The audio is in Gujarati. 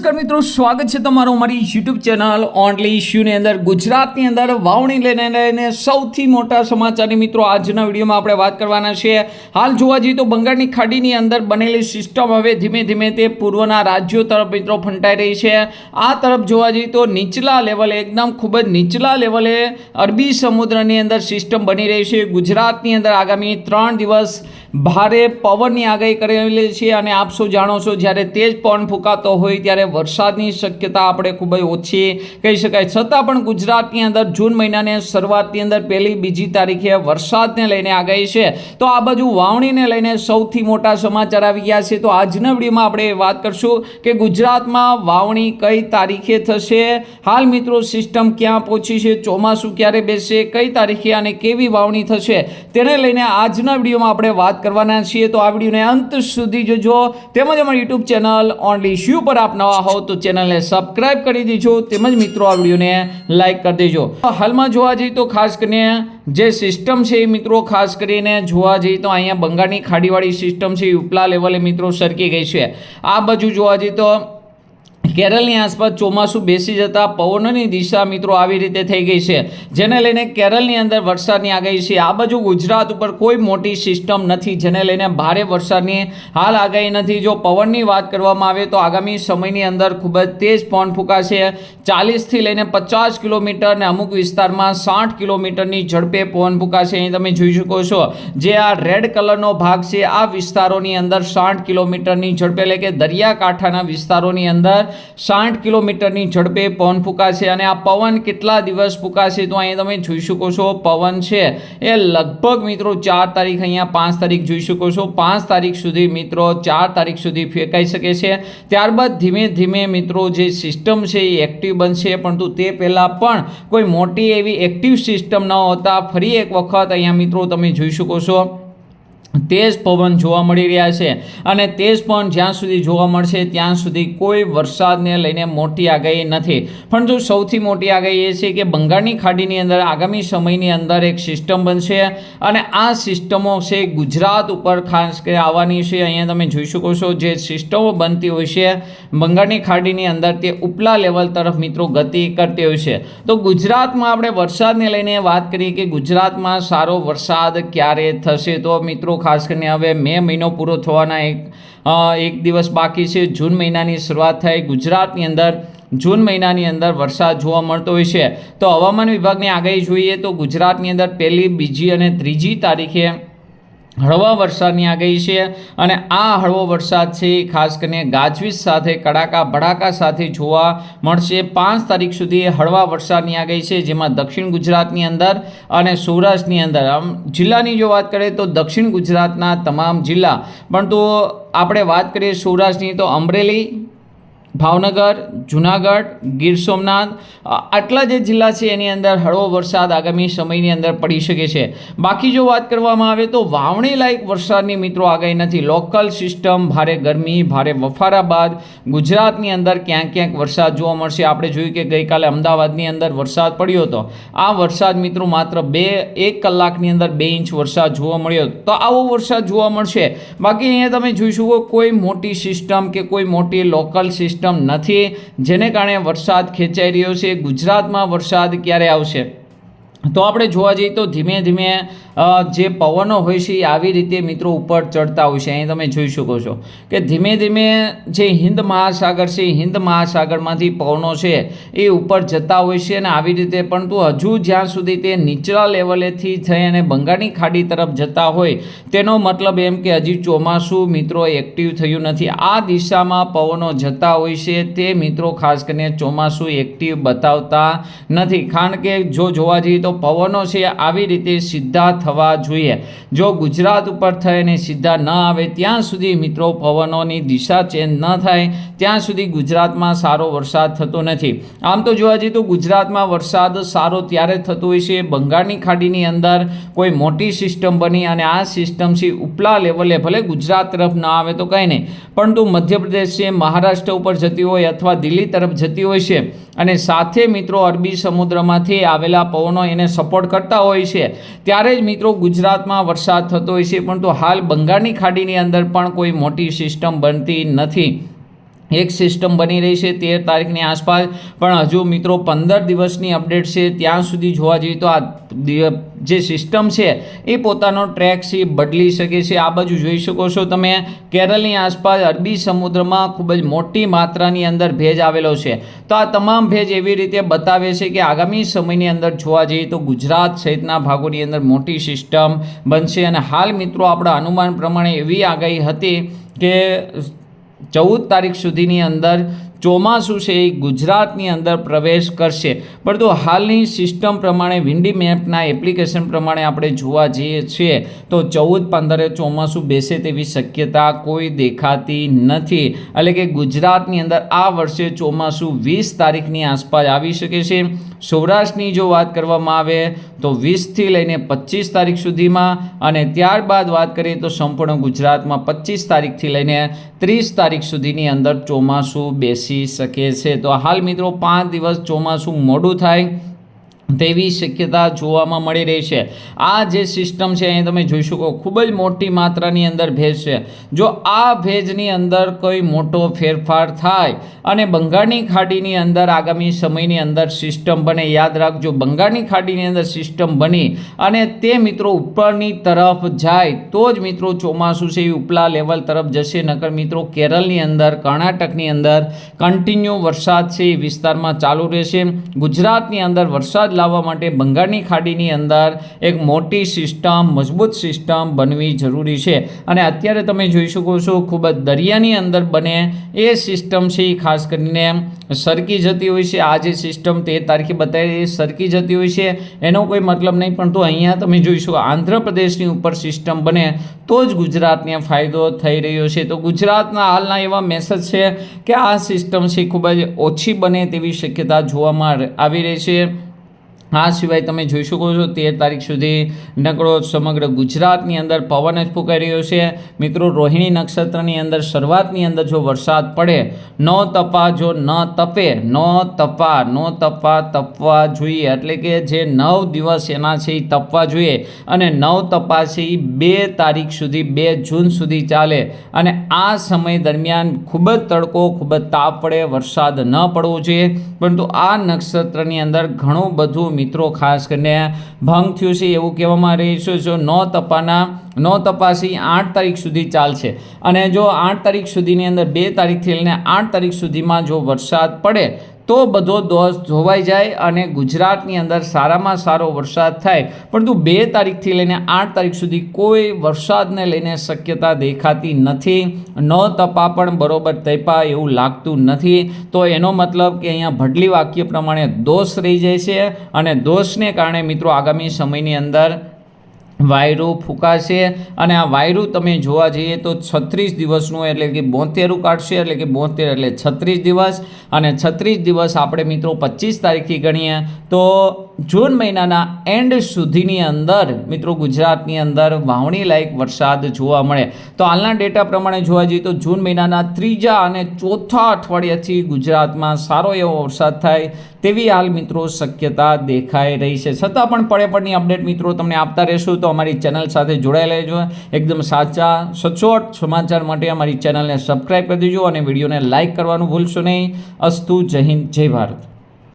નમસ્કાર મિત્રો, સ્વાગત છે તમારું અમારી યુટ્યુબ ચેનલ ઓનલી ઇશ્યુની અંદર. ગુજરાતની અંદર વાવણી લઈને લઈને સૌથી મોટા સમાચારની મિત્રો, આજના વિડીયોમાં આપણે વાત કરવાના છે હાલ જોવા જઈએ તો બંગાળની ખાડીની અંદર બનેલી સિસ્ટમ હવે ધીમે ધીમે તે પૂર્વના રાજ્યો તરફ મિત્રો ફંટાઈ રહી છે. આ તરફ જોવા જઈએ તો નીચલા લેવલે એકદમ ખૂબ જ નીચલા લેવલે અરબી સમુદ્રની અંદર સિસ્ટમ બની રહી છે. ગુજરાતની અંદર આગામી ત્રણ દિવસ ભારે પવનની આગાહી કરેલી છે અને આપ સૌ જાણો છો? જ્યારે તેજ પવન ફૂંકાતો હોય ત્યારે વરસાદની શક્યતા આપણે ખૂબ જ ઓછી કહી શકાય. છતાં પણ ગુજરાતની અંદર જૂન મહિનાની શરૂઆતની અંદર પહેલી બીજી તારીખે વરસાદને લઈને આગાહી છે. તો આ બાજુ વાવણીને લઈને સૌથી મોટા સમાચાર આવી ગયા છે. તો આજના વિડીયોમાં આપણે વાત કરશું કે ગુજરાતમાં વાવણી કઈ તારીખે થશે? હાલ મિત્રો સિસ્ટમ ક્યાં પહોંચી છે? ચોમાસું ક્યારે બેસશે કઈ તારીખે અને કેવી વાવણી થશે? તેને લઈને આજના વિડીયોમાં આપણે વાત કરવાના છીએ, તો આ વિડીયોને અંત સુધી જોજો. તેમજ અમારી યુટ્યુબ ચેનલ ઓનલી શ્યુ પર આપ નવા હો, તો ચેનલને સબસ્ક્રાઇબ કરી દેજો. તેમજ મિત્રો, આ વિડીયોને લાઇક કરી દેજો. હાલમાં જોવા જઈએ તો ખાસ કરીને જે સિસ્ટમ છે એ મિત્રો, ખાસ કરીને જોવા જઈએ તો અહીંયા બંગાળની ખાડીવાળી સિસ્ટમ છે એ ઉપલા લેવલે મિત્રો સરકી ગઈ છે. આ બાજુ જોવા જઈએ તો કેરળની આસપાસ ચોમાસું બેસી જતા પવનોની દિશા મિત્રો આવી રીતે થઈ ગઈ છે. જેને લઈને કેરળની અંદર વરસાદની આગાહી છે. આ બાજુ ગુજરાત ઉપર કોઈ મોટી સિસ્ટમ નથી. જેને લઈને ભારે વરસાદની હાલ આગાહી નથી. જો પવનની વાત કરવામાં આવે તો આગામી સમયની અંદર ખૂબ જ તેજ પવન ફૂંકાશે. ચાલીસથી લઈને પચાસ કિલોમીટર ને અમુક વિસ્તારમાં સાઠ કિલોમીટરની ઝડપે પવન ફૂંકાશે. અહીં તમે જોઈ શકો છો જે આ રેડ કલરનો ભાગ છે. આ વિસ્તારોની અંદર સાઠ કિલોમીટરની ઝડપે એટલે કે દરિયાકાંઠાના વિસ્તારોની અંદર સાઠ કિલોમીટરની ઝડપે પવન ફૂંકાશે અને આ પવન કેટલા દિવસ ફૂંકાશે તો અહીંયા તમે જોઈ શકો છો, પવન છે. એ લગભગ મિત્રો ચાર તારીખ અહીંયા પાંચ તારીખ જોઈ શકો છો. પાંચ તારીખ સુધી મિત્રો ચાર તારીખ સુધી ફેંકાઈ શકે છે. ત્યારબાદ ધીમે ધીમે મિત્રો જે સિસ્ટમ છે એ એક્ટિવ બનશે, પરંતુ તે પહેલાં પણ કોઈ મોટી એવી એક્ટિવ સિસ્ટમ ન હોતા ફરી એક વખત અહીંયા મિત્રો તમે જોઈ શકો છો. તેજ પવન જોવા મળી રહ્યા છે અને તેજ પવન જ્યાં સુધી જોવા મળશે ત્યાં સુધી કોઈ વરસાદને લઈને મોટી આગાહી નથી. પણ જો સૌથી મોટી આગાહી એ છે કે બંગાળની ખાડીની અંદર આગામી સમયની અંદર એક સિસ્ટમ બનશે અને આ સિસ્ટમો છે ગુજરાત ઉપર ખાસ કરી આવવાની છે. અહીંયા તમે જોઈ શકો છો જે સિસ્ટમો બનતી હોય છે બંગાળની ખાડીની અંદર તે ઉપલા લેવલ તરફ મિત્રો ગતિ કરતી હોય છે. તો ગુજરાતમાં આપણે વરસાદને લઈને વાત કરીએ કે ગુજરાતમાં સારો વરસાદ ક્યારે થશે? તો મિત્રો, ખાસ કરીને હવે મે મહિનો પૂરો થવાના એક એક દિવસ બાકી છે. જૂન મહિનાની શરૂઆત થઈ ગુજરાતની અંદર જૂન મહિનાની અંદર વરસાદ જોવા મળતો હોય છે. તો હવામાન વિભાગની આગાહી જોઈએ તો ગુજરાતની અંદર પહેલી, બીજી અને ત્રીજી તારીખે હળવા વરસાદની આગાહી છે અને આ હળવો વરસાદ છે ખાસ કરીને ગાજવીજ સાથે, કડાકા ભડાકા સાથે જોવા મળશે. પાંચ તારીખ સુધી હળવા વરસાદની આગાહી છે, જેમાં દક્ષિણ ગુજરાતની અંદર અને સૌરાષ્ટ્રની અંદર. આમ, જિલ્લાની જો વાત કરીએ તો દક્ષિણ ગુજરાતના તમામ જિલ્લા. પણ તો આપણે વાત કરીએ સૌરાષ્ટ્રની, તો અમરેલી ભાવનગર, જુનાગઢ, ગીર સોમનાથ આટલા જે જિલ્લા છે એની અંદર હળવો વરસાદ આગામી સમયની અંદર પડી શકે છે. બાકી જો વાત કરવામાં આવે તો વાવણી લાયક વરસાદની મિત્રો આગાહી નથી. લોકલ સિસ્ટમ, ભારે ગરમી, ભારે વફારા બાદ ગુજરાતની અંદર ક્યાંક ક્યાંક વરસાદ જોવા મળશે. આપણે જોયું કે ગઈકાલે અમદાવાદની અંદર વરસાદ પડ્યો હતો. આ વરસાદ મિત્રો માત્ર બે, એક કલાકની અંદર બે ઇંચ વરસાદ જોવા મળ્યો. તો આવો વરસાદ જોવા મળશે. બાકી અહીંયા તમે જોઈ શકો કોઈ મોટી સિસ્ટમ કે કોઈ મોટી લોકલ સિસ્ટમ નથી. જેને કારણે વરસાદ ખેંચાઈ રહ્યો છે. ગુજરાતમાં વરસાદ ક્યારે આવશે? તો આપણે જોવા જઈએ તો ધીમે ધીમે જે પવનો હોય છે એ આવી રીતે મિત્રો ઉપર ચડતા હોય છે. અહીં તમે જોઈ શકો છો કે ધીમે ધીમે જે હિન્દ મહાસાગર છે હિન્દ મહાસાગરમાંથી પવનો છે એ ઉપર જતા હોય છે અને આવી રીતે પરંતુ હજુ જ્યાં સુધી તે નીચલા લેવલેથી થઈ અને બંગાળની ખાડી તરફ જતા હોય, તેનો મતલબ એમ કે હજી ચોમાસું મિત્રો એક્ટિવ થયું નથી. આ દિશામાં પવનો જતા હોય છે તે મિત્રો ખાસ કરીને ચોમાસું એક્ટિવ બતાવતા નથી. કારણ કે જો જોવા જઈએ તો પવનો છે આવી રીતે સીધા થવા જોઈએ. જો ગુજરાત ઉપર થઈને સીધા ન આવે, ત્યાં સુધી મિત્રો પવનોની દિશા ચેન્જ ન થાય, ત્યાં સુધી ગુજરાતમાં સારો વરસાદ થતો નથી. આમ તો જોવા જઈએ તો ગુજરાતમાં વરસાદ સારો ત્યારે થતો હોય છે બંગાળની ખાડીની અંદર કોઈ મોટી સિસ્ટમ બની અને આ સિસ્ટમ ઉપલા લેવલે, ભલે ગુજરાત તરફ ન આવે તો કંઈ નહીં. પરંતુ મધ્યપ્રદેશ છે, મહારાષ્ટ્ર ઉપર જતી હોય અથવા દિલ્હી તરફ જતી હોય છે અને સાથે મિત્રો અરબી સમુદ્રમાંથી આવેલા પવનો એને સપોર્ટ કરતા હોય છે. ત્યારે જ મિત્રો ગુજરાતમાં વરસાદ થતો હોય છે, પરંતુ હાલ બંગાળની ખાડીની અંદર પણ કોઈ મોટી સિસ્ટમ બનતી નથી. એક સિસ્ટમ બની રહી છે તેર તારીખની આસપાસ. પણ હજુ મિત્રો પંદર દિવસની અપડેટ છે, ત્યાં સુધી જોવા જઈએ તો આ જે સિસ્ટમ છે, એ પોતાનો ટ્રેક છે, બદલી શકે છે. આ બાજુ જોઈ શકો છો તમે, કેરળની આસપાસ અરબી સમુદ્રમાં ખૂબ જ મોટી માત્રાની અંદર ભેજ આવેલો છે. તો આ તમામ ભેજ એવી રીતે બતાવે છે કે આગામી સમયની અંદર જોવા જઈએ તો ગુજરાત સહિતના ભાગોની અંદર મોટી સિસ્ટમ બનશે. અને હાલ મિત્રો આપણા અનુમાન પ્રમાણે એવી આગાહી હતી કે ચૌદ તારીખ સુધીની અંદર ચોમાસું છે એ ગુજરાતની અંદર પ્રવેશ કરશે. પરંતુ હાલની સિસ્ટમ પ્રમાણે વિન્ડી મેપના એપ્લિકેશન પ્રમાણે આપણે જોવા જઈએ છીએ તો ચૌદ પંદરે ચોમાસું બેસે તેવી શક્યતા કોઈ દેખાતી નથી. એટલે કે ગુજરાતની અંદર આ વર્ષે ચોમાસું વીસ તારીખની આસપાસ આવી શકે છે. સૌરાષ્ટ્રની જો વાત કરવામાં આવે તો વીસથી લઈને પચીસ તારીખ સુધીમાં અને ત્યારબાદ વાત કરીએ તો સંપૂર્ણ ગુજરાતમાં પચીસ તારીખથી લઈને ત્રીસ તારીખ સુધીની અંદર ચોમાસું બેસી શકે છે. તો હાલ મિત્રો પાંચ દિવસ ચોમાસું મોડું થાય. તેવી શક્યતા જોવામાં મળી રહી છે. આ જે સિસ્ટમ છે, અહીં તમે જોઈ શકો, ખૂબ જ મોટી માત્રાની અંદર ભેજ છે. જો આ ભેજની અંદર કોઈ મોટો ફેરફાર થાય અને બંગાળની ખાડીની અંદર આગામી સમયની અંદર સિસ્ટમ બને, યાદ રાખજો, બંગાળની ખાડીની અંદર સિસ્ટમ બની અને તે મિત્રો ઉપરની તરફ જાય, તો જ મિત્રો ચોમાસું છે, એ ઉપલા લેવલ તરફ જશે. નકર મિત્રો કેરળની અંદર, કર્ણાટકની અંદર કન્ટિન્યુ વરસાદ છે, એ વિસ્તારમાં ચાલુ રહેશે. ગુજરાતની અંદર વરસાદ લાવવા માટે બંગાળની ખાડીની અંદર એક મોટી સિસ્ટમ, મજબૂત સિસ્ટમ બનવી જરૂરી છે. અને અત્યારે તમે જોઈ શકો છો, ખૂબ જ દરિયાની અંદર બને એ સિસ્ટમ છે એ ખાસ કરીને સરકી જતી હોય છે. આ જે સિસ્ટમ તે તારીખે બતાવી એ સરકી જતી હોય છે. એનો કોઈ મતલબ નહીં, પણ તો અહીંયા તમે જોઈશું આંધ્રપ્રદેશની ઉપર સિસ્ટમ બને તો જ ગુજરાતને ફાયદો થઈ રહ્યો છે. તો ગુજરાતના હાલના એવા મેસેજ છે કે આ સિસ્ટમ છે ખૂબ જ ઓછી બને તેવી શક્યતા જોવામાં આવી રહી છે. આ સિવાય તમે જોઈ શકો છો, તેર તારીખ સુધી નકળો સમગ્ર ગુજરાતની અંદર પવન જ ફૂંકાઈ રહ્યો છે. મિત્રો, રોહિણી નક્ષત્રની અંદર શરૂઆતની અંદર જો વરસાદ પડે, ન તપા જો ન તપે, ન તપા ન તપા તપવા જોઈએ. એટલે કે જે નવ દિવસ એના છે એ તપવા જોઈએ અને નવ તપા છે એ બે તારીખ સુધી, બે જૂન સુધી ચાલે. અને આ સમય દરમિયાન ખૂબ જ તડકો, ખૂબ જ તાપ પડે, વરસાદ ન પડવો જોઈએ. પરંતુ આ નક્ષત્રની અંદર ઘણું બધું મિત્રો, ખાસ કરીને ભંગ થયું છે એવું કહેવામાં રહી છે. જો નો તપાના, નો તપાસી આઠ તારીખ સુધી ચાલશે. અને જો આઠ તારીખ સુધીની અંદર બે તારીખથી લઈને આઠ તારીખ સુધીમાં જો વરસાદ પડે તો બધો દોષ ધોવાઈ જાય અને ગુજરાતની અંદર સારામાં સારો વરસાદ થાય. પરંતુ બે તારીખથી લઈને આઠ તારીખ સુધી કોઈ વરસાદને લઈને શક્યતા દેખાતી નથી. ન તપા પણ બરોબર તપા એવું લાગતું નથી. તો એનો મતલબ કે અહીંયા ભડલી વાક્ય પ્રમાણે દોષ રહી જાય છે. અને દોષને કારણે મિત્રો આગામી સમયની અંદર વાયરું ફૂંકાશે અને આ વાયરું તમે જોવા જઈએ તો છત્રીસ દિવસનું એટલે કે બોતેરું કાઢશે એટલે કે બોતેર એટલે છત્રીસ દિવસ. અને છત્રીસ દિવસ આપણે મિત્રો પચીસ તારીખથી ગણીએ તો જૂન મહિનાના એન્ડ સુધીની અંદર, મિત્રો ગુજરાતની અંદર વાવણી લાયક વરસાદ જોવા મળે. તો હાલના ડેટા પ્રમાણે જોવા જઈએ તો જૂન મહિનાના ત્રીજા અને ચોથા અઠવાડિયાથી ગુજરાતમાં સારો એવો વરસાદ થાય તેવી હાલ મિત્રો શક્યતા દેખાઈ રહી છે. છતાં પણ પડે પડની અપડેટ મિત્રો તમને આપતા રહેશું. તો અમારી ચેનલ સાથે જોડાયેલા રહેજો. એકદમ સાચા, સચોટ સમાચાર માટે અમારી ચેનલને સબસ્ક્રાઈબ કરી દેજો અને વિડીયોને લાઇક કરવાનું ભૂલશો નહીં. અસ્તુ જય હિન્દ, જય ભારત.